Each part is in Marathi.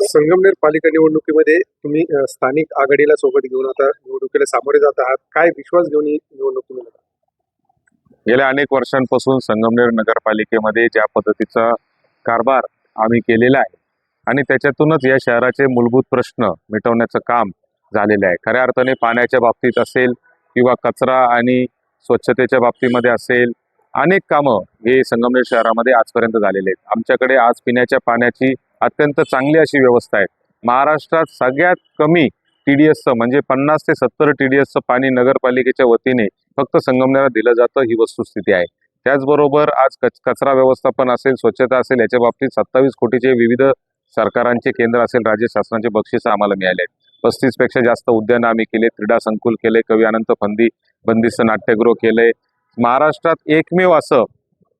संगमनेर पालिका निवडणुकीमध्ये तुम्ही स्थानिक आघाडीला सोबत घेऊन आता निवडणुकीला सामोरे जात आहात. काय विश्वास घेऊन ही निवडणूक तुम्ही गेल्या अनेक वर्षांपासून संगमनेर नगरपालिकेमध्ये ज्या पद्धतीचा कारभार आम्ही केलेला आहे आणि त्याच्यातूनच या शहराचे मूलभूत प्रश्न मिटवण्याचं काम झालेलं आहे. खऱ्या अर्थाने पाण्याच्या बाबतीत असेल किंवा कचरा आणि स्वच्छतेच्या बाबतीमध्ये असेल अनेक कामं हे संगमनेर शहरामध्ये आजपर्यंत झालेले आहेत. आमच्याकडे आज पिण्याच्या पाण्याची अत्यंत चांगली अशी व्यवस्था आहे. महाराष्ट्रात सगळ्यात कमी टी डी एसचं म्हणजे पन्नास ते सत्तर टी डी एसचं पाणी नगरपालिकेच्या वतीने फक्त संगमनेरला दिलं जातं ही वस्तुस्थिती आहे. त्याचबरोबर आज कच कचरा व्यवस्थापन असेल स्वच्छता असेल याच्या बाबतीत सत्तावीस कोटीचे विविध सरकारांचे केंद्र असेल राज्य शासनाचे बक्षीस आम्हाला मिळाले आहेत. पस्तीसपेक्षा जास्त उद्यानं आम्ही केले क्रीडा संकुल केले कवी अनंत फंदी बंदिस्त नाट्यगृह केले. महाराष्ट्रात एकमेव असं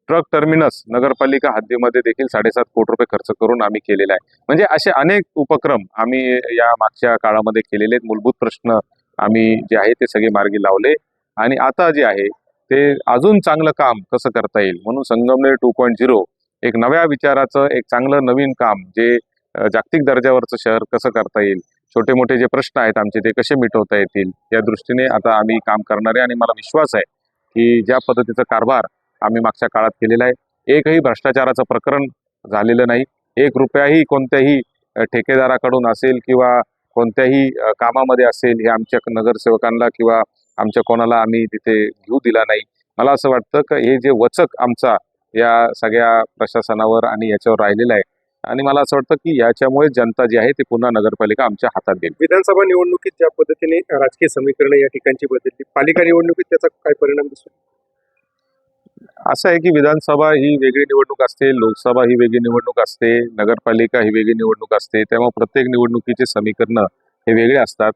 ट्रक टर्मिनस नगरपालिका हद्दीमध्ये देखील साडेसात कोटी रुपये खर्च करून आम्ही केलेला आहे. म्हणजे असे अनेक उपक्रम आम्ही या मागच्या काळामध्ये केलेले आहेत. मूलभूत प्रश्न आम्ही जे आहे ते सगळे मार्गी लावले. आणि आता जे आहे ते अजून चांगलं काम कसं करता येईल? म्हणून संगमनेर टू पॉईंट झिरो एक नव्या विचाराचं एक चांगलं नवीन काम जे जागतिक दर्जावरचं शहर कसं करता येईल? छोटे मोठे जे प्रश्न आहेत आमचे ते कसे मिटवता येतील? या दृष्टीने आता आम्ही काम करणार आहे आणि मला विश्वास आहे की ज्या पद्धतीचा कारभार आम्ही मागच्या काळात केलेला आहे. एकही भ्रष्टाचाराचं प्रकरण झालेलं नाही. एक रुपयाही कोणत्याही ठेकेदाराकडून असेल किंवा कोणत्याही कामामध्ये असेल हे आमच्या नगरसेवकांना किंवा आमच्या कोणाला आम्ही तिथे घेऊ दिला नाही. मला असं वाटतं की हे जे वचक आमचा या सगळ्या प्रशासनावर आणि याच्यावर राहिलेला आहे. आणि मला असं वाटतं की याच्यामुळे जनता जी आहे ती पुन्हा नगरपालिका आमच्या हातात देईल विधानसभा निवडणुकीत ज्या पद्धतीने राजकीय समीकरण या ठिकाणची बदलली पालिका निवडणुकीत त्याचा काय परिणाम दिसतो? असं आहे की विधानसभा ही वेगळी निवडणूक असते लोकसभा ही वेगळी निवडणूक असते नगरपालिका ही वेगळी निवडणूक असते त्यामुळे प्रत्येक निवडणुकीचे समीकरणं हे वेगळे असतात.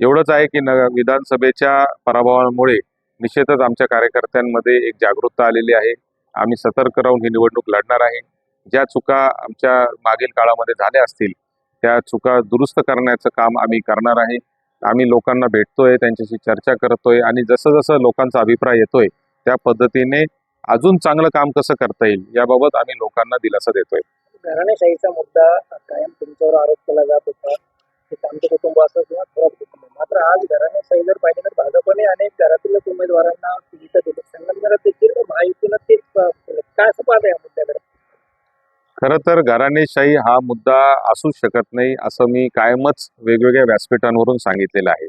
एवढंच आहे की न विधानसभेच्या पराभवामुळे निश्चितच आमच्या कार्यकर्त्यांमध्ये एक जागरूकता आलेली आहे. आम्ही सतर्क राहून ही निवडणूक लढणार आहे. ज्या चुका आमच्या मागील काळामध्ये झाल्या असतील त्या चुका दुरुस्त करण्याचं काम आम्ही करणार आहे. आम्ही लोकांना भेटतोय त्यांच्याशी चर्चा करतोय आणि जसं जसं लोकांचा अभिप्राय येतोय त्या पद्धतीने अजून चांगलं काम कसं करता येईल याबाबत आम्ही लोकांना दिलासा देतोय. घराणेशाहीचा मुद्दा कायम तुमच्यावर आरोप केला जात होता. की आमचं कुटुंब असं किंवा थोरात कुटुंब मात्र आज घराणेशाही जर पाहिजे तर भाजपने अनेक घरातीलच उमेदवारांना तिकीट दिली. संगमनेरात देखील महायुतीनं तेच काय असं पाहता या मुद्द्याकडे? खरं तर घराणेशाही हा मुद्दा असूच शकत नाही असं मी कायमच वेगवेगळ्या व्यासपीठांवरून सांगितलेलं आहे.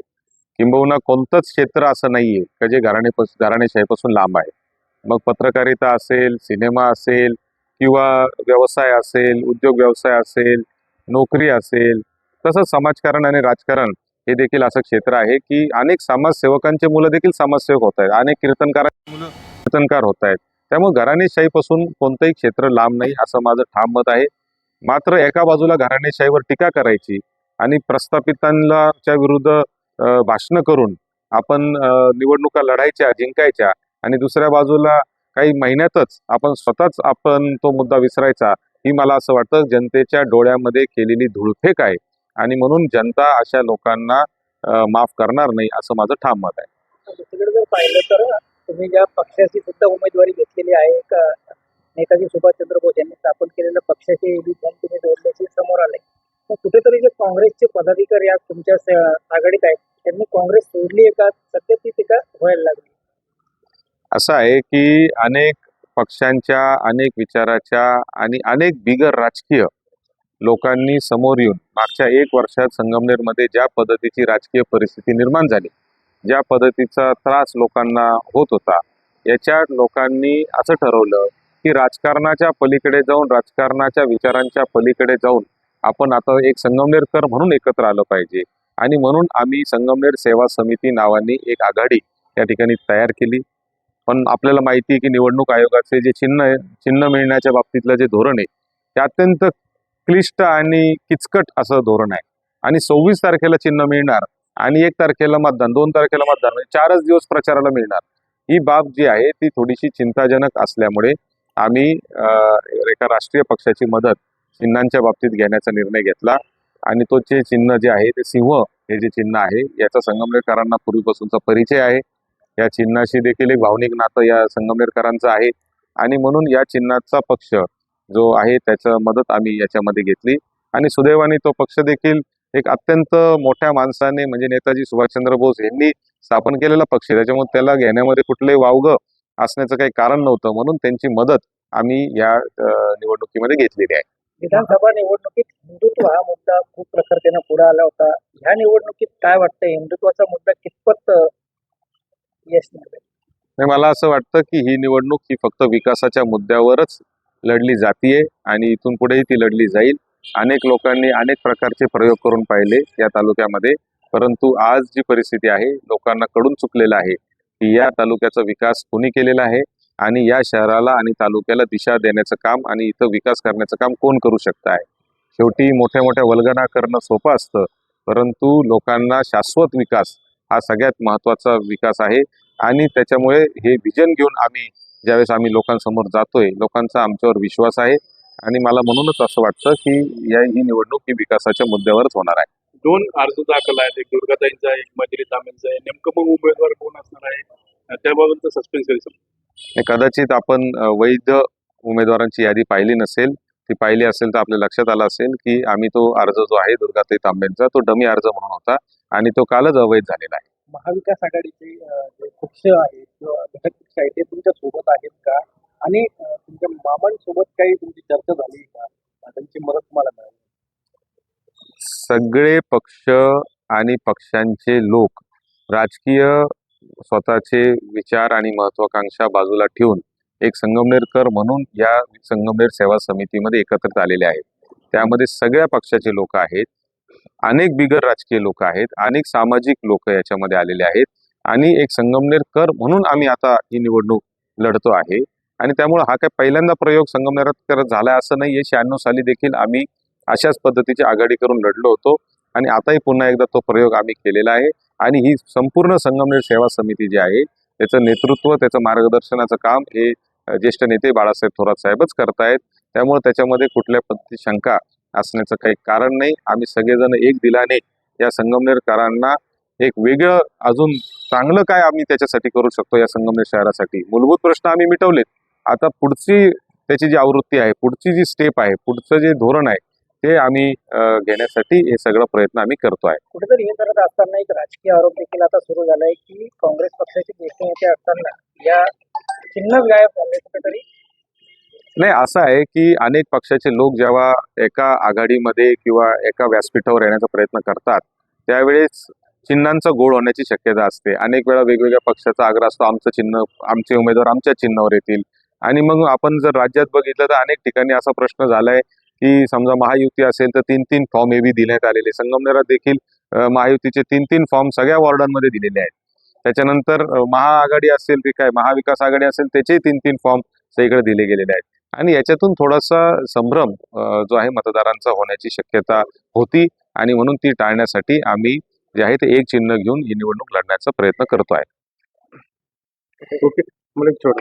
किंबहुना कोणतंच क्षेत्र असं नाहीये का जे घराणे घराणेशाहीपासून लांब आहे. मग पत्रकारिता असेल सिनेमा असेल किंवा व्यवसाय असेल उद्योग व्यवसाय असेल नोकरी असेल तसंच समाजकारण आणि राजकारण हे देखील असं क्षेत्र आहे की अनेक समाजसेवकांचे मुलं देखील समाजसेवक होत आहेत. अनेक कीर्तनकारांची मुलं कीर्तनकार होत आहेत. त्यामुळे घराणेशाहीपासून कोणतंही क्षेत्र लांब नाही असं माझं ठाम मत आहे. मात्र एका बाजूला घराणेशाहीवर टीका करायची आणि प्रस्थापितांच्या विरुद्ध भाषणं करून आपण निवडणुका लढायच्या जिंकायच्या आणि दुसऱ्या बाजूला काही महिन्यातच आपण स्वतःच आपण तो मुद्दा विसरायचा ही मला असं वाटतं जनतेच्या डोळ्यामध्ये केलेली धुळफेक आहे. आणि म्हणून जनता अशा लोकांना माफ करणार नाही असं माझं ठाम मत आहे. दुसरीकडे जर पाहिलं तर तुम्ही ज्या पक्षाची सुद्धा उमेदवारी घेतलेली आहे का नेताजी सुभाषचंद्र बोस यांनी स्थापन केलेल्या पक्षाचे तुम्ही जोडल्याचे समोर आले तर कुठेतरी जे काँग्रेसचे पदाधिकारी आज तुमच्या आघाडीत आहेत त्यांनी काँग्रेस सोडली आहे का? सध्या ती टीका व्हायला लागली. असं आहे की अनेक पक्षांच्या अनेक विचाराच्या आणि अनेक बिगर राजकीय लोकांनी समोर येऊन मागच्या एक वर्षात संगमनेरमध्ये ज्या पद्धतीची राजकीय परिस्थिती निर्माण झाली ज्या पद्धतीचा त्रास लोकांना होत होता याच्या लोकांनी असं ठरवलं की राजकारणाच्या पलीकडे जाऊन राजकारणाच्या विचारांच्या पलीकडे जाऊन आपण आता एक संगमनेरकर म्हणून एकत्र आलं पाहिजे. आणि म्हणून आम्ही संगमनेर सेवा समिती नावाने एक आघाडी या ठिकाणी तयार केली. पण आपल्याला माहिती आहे की निवडणूक आयोगाचे जे चिन्ह आहे चिन्ह मिळण्याच्या बाबतीतलं जे धोरण आहे ते अत्यंत क्लिष्ट आणि किचकट असं धोरण आहे. आणि सव्वीस तारखेला चिन्ह मिळणार आणि एक तारखेला मतदान दोन तारखेला मतदान म्हणजे चारच दिवस प्रचाराला मिळणार. ही बाब जी आहे ती थोडीशी चिंताजनक असल्यामुळे आम्ही एका राष्ट्रीय पक्षाची मदत चिन्हांच्या बाबतीत घेण्याचा निर्णय घेतला. आणि तो जे चिन्ह जे आहे ते सिंह हे जे चिन्ह आहे याचा संगमनेरकरांना पूर्वीपासूनचा परिचय आहे. या चिन्हाशी देखील एक भावनिक नातं या संगमनेरकरांचं आहे. आणि म्हणून या चिन्हाचा पक्ष जो आहे त्याचं मदत आम्ही याच्यामध्ये घेतली. आणि सुदैवाने तो पक्ष देखील एक अत्यंत मोठ्या माणसाने म्हणजे नेताजी सुभाषचंद्र बोस यांनी स्थापन केलेला पक्ष त्याच्यामुळे त्याला घेण्यामध्ये कुठलंही वावग असण्याचं काही कारण नव्हतं. म्हणून त्यांची मदत आम्ही या निवडणुकीमध्ये घेतलेली आहे. विधानसभा निवडणुकीत हिंदुत्व हा मुद्दा खूप प्रखरतेनं पुढे आला होता. ह्या निवडणुकीत काय वाटतं हिंदुत्वाचा मुद्दा कितपत यश नाही मला असं वाटतं की ही निवडणूक ही फक्त विकासाच्या मुद्द्यावरच लढली जातीये आणि इथून पुढेही ती लढली जाईल. अनेक लोकांनी अनेक प्रकारचे प्रयोग करून पाहिले या तालुक्यामध्ये. परंतु आज जी परिस्थिती आहे लोकांना कडून चुकलेलं आहे की या तालुक्याचा विकास कोणी केलेला आहे आणि या शहराला आणि तालुक्याला दिशा देण्याचं काम आणि इथं विकास करण्याचं काम कोण करू शकत आहे शेवटी मोठ्या मोठ्या वल्गना करणं सोपं असतं. परंतु लोकांना शाश्वत विकास हा सगळ्यात महत्त्वाचा विकास आहे. आणि त्याच्यामुळे हे विजन घेऊन आम्ही ज्यावेळेस आम्ही लोकांसमोर जातोय लोकांचा आमच्यावर विश्वास आहे. आणि मला म्हणूनच असं वाटतं की या ही निवडणूक ही विकासाच्या मुद्द्यावरच होणार आहे. दोन अर्ज दाखल आहेत. एक दुर्गाताईंचा एक मजिरी तांबेंचा आहे. नेमकं मग उमेदवार कोण असणार आहे? अं, त्याबाबतचं सस्पेन्स? आणि कदाचित आपण वैध उमेदवारांची यादी पाहिली नसेल ती पाहिली असेल तर आपल्या लक्षात आलं असेल की आम्ही तो अर्ज जो आहे दुर्गाताई तांबेंचा तो डमी अर्ज म्हणून होता. आणि तो कालच अवैध झालेला आहे. महाविकास आघाडीचे जे पक्ष आहेत किंवा घटक पक्ष आहेत ते तुमच्यासोबत आहेत का? आणि तुमच्या मामांसोबत काही तुमची चर्चा झाली का? त्यांची मदत तुम्हाला मिळाली सगळे पक्ष आणि पक्षांचे लोक राजकीय स्वतःचे विचार आणि महत्वाकांक्षा बाजूला ठेवून एक संगमनेरकर म्हणून या संगमनेर सेवा समितीमध्ये एकत्रित आलेले आहेत. त्यामध्ये सगळ्या पक्षाचे लोक आहेत. अनेक बिगर राजकीय लोक आहेत अनेक सामाजिक लोक याच्यामध्ये आलेले आहेत आणि एक संगमनेरकर म्हणून आम्ही आता ही निवडणूक लढतो आहे. आणि त्यामुळे हा काय पहिल्यांदा प्रयोग संगमनेरात करत झाला असं नाही शहाण्णव साली देखील आम्ही अशाच पद्धतीची आघाडी करून लढलो होतो आणि आताही पुन्हा एकदा तो प्रयोग आम्ही केलेला आहे आणि ही संपूर्ण संगमनेर सेवा समिती जी आहे त्याचं नेतृत्व त्याचं मार्गदर्शनाचं काम हे ज्येष्ठ नेते बाळासाहेब थोरात साहेबच करतायत. त्यामुळे त्याच्यामध्ये कुठल्या पद्धती शंका असण्याचं काही कारण नाही. आम्ही सगळेजण एक दिलाने या संगमनेरकरांना एक वेगळं अजून चांगलं काय आम्ही त्याच्यासाठी करू शकतो या संगमनेर शहरासाठी? मूलभूत प्रश्न आम्ही मिटवलेत. आता पुढची त्याची जी आवृत्ती आहे पुढची जी स्टेप आहे पुढचं जे धोरण आहे ते आम्ही घेण्यासाठी हे सगळं प्रयत्न आम्ही करतो आहे कुठेतरी हे करत असताना एक राजकीय आरोप देखील आता सुरू झालाय की काँग्रेस पक्षाचे ज्येष्ठ नेते असताना या चिन्ह गायब झाले कुठेतरी. नाही असं आहे की अनेक पक्षाचे लोक जेव्हा एका आघाडीमध्ये किंवा एका व्यासपीठावर येण्याचा प्रयत्न करतात त्यावेळेस चिन्हांचा गोळ होण्याची शक्यता असते. अनेक वेळा वेगवेगळ्या पक्षाचा आग्रह असतो आमचं चिन्ह आमचे उमेदवार आमच्या चिन्हावर येतील. आणि मग आपण जर राज्यात बघितलं तर अनेक ठिकाणी असा प्रश्न झालाय की समजा महायुती असेल तर तीन तीन फॉर्म हे बी देण्यात आलेले. संगमनेरात देखील महायुतीचे तीन तीन फॉर्म सगळ्या वॉर्डांमध्ये दिलेले आहेत. त्याच्यानंतर महाआघाडी असेल ते काय महाविकास आघाडी असेल त्याचे तीन तीन फॉर्म सगळीकडे दिले गेलेले आहेत. आणि याच्यातून थोडासा संभ्रम जो आहे मतदारांचा होण्याची शक्यता होती आणि म्हणून ती टाळण्यासाठी आम्ही जे आहे ते एक चिन्ह घेऊन ही निवडणूक लढण्याचा प्रयत्न करतो आहे. ओके. मला एक छोटं